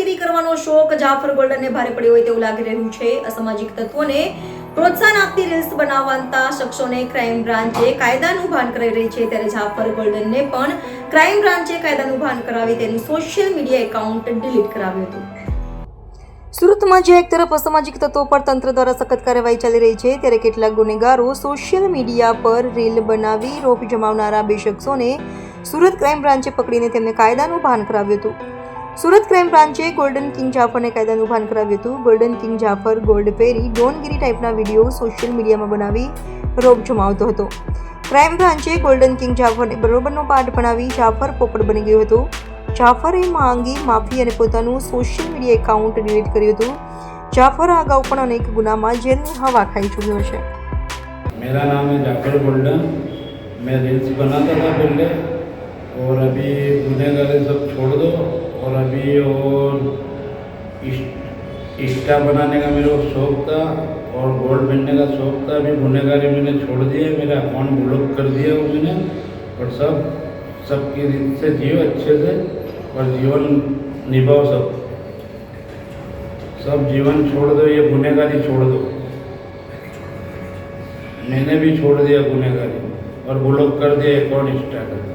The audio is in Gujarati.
રીલ કરવાનો શોખ જાફર ગોલ્ડનને ભારે પડ્યો હોય તેવું લાગી રહ્યું છે. અસામાજિક તત્વોને પ્રોત્સાહન આપતી રીલ્સ બનાવતા શખ્સોને ક્રાઇમ બ્રાન્ચે કાયદાનું ભાન કરાવી રહી છે ત્યારે જાફર ગોલ્ડનને પણ ક્રાઇમ બ્રાન્ચે કાયદાનું ભાન કરાવી તેનું સોશિયલ મીડિયા એકાઉન્ટ ડિલીટ કરાવ્યું હતું. સુરતમાં જે એક તરફ અસામાજિક તત્વો પર તંત્ર દ્વારા સખત કાર્યવાહી ચાલી રહી છે, ત્યારે કેટલાક ગુનેગારો સોશિયલ મીડિયા પર રીલ બનાવી રોપ જમાવનારા બે શખ્સોને સુરત ક્રાઇમ બ્રાન્ચે પકડીને તેમને કાયદાનું ભાન કરાવ્યું હતું. સુરત ક્રાઇમ બ્રાન્ચે ગોલ્ડન કિંગ જાફરને કાયદાનું ભાન કરાવ્યું હતું. ગોલ્ડન કિંગ જાફર ગોલ્ડ પેરી ડોનગીરી ટાઈપના વીડિયો સોશિયલ મીડિયામાં બનાવી રોગ જમાવતો હતો. ક્રાઇમ બ્રાન્ચે ગોલ્ડન કિંગ જાફરને બરોબરનો પાઠ ભણાવી જાફર પોપટ બની ગયો હતો. જાફરે માંગી માફી અને પોતાનું સોશિયલ મીડિયા એકાઉન્ટ ડિલીટ કર્યું હતું. જાફર અગાઉ પણ અનેક ગુનામાં જેલની હવા ખાઈ ચૂક્યો છે. મેરા નામ જાફર ગોલ્ડન. મેં રીલ્સ બનાતા થા પહેલે और अभी गुनहगारी सब छोड़ दो और अभी और इस- इंस्टा बनाने का मेरे को शौक था और गोल्ड बनने का शौक था। अभी गुनहगारी मैंने छोड़ दिया मेरा अकाउंट ब्लॉक कर दिया वो मैंने और सब, सबकी रीत से जियो अच्छे से और जीवन निभाओ सब। सब जीवन छोड़ दो, ये गुनहगारी छोड़ दो। मैंने भी छोड़ दिया गुनहगारी और ब्लॉक कर दिया अकाउंट इंस्टा का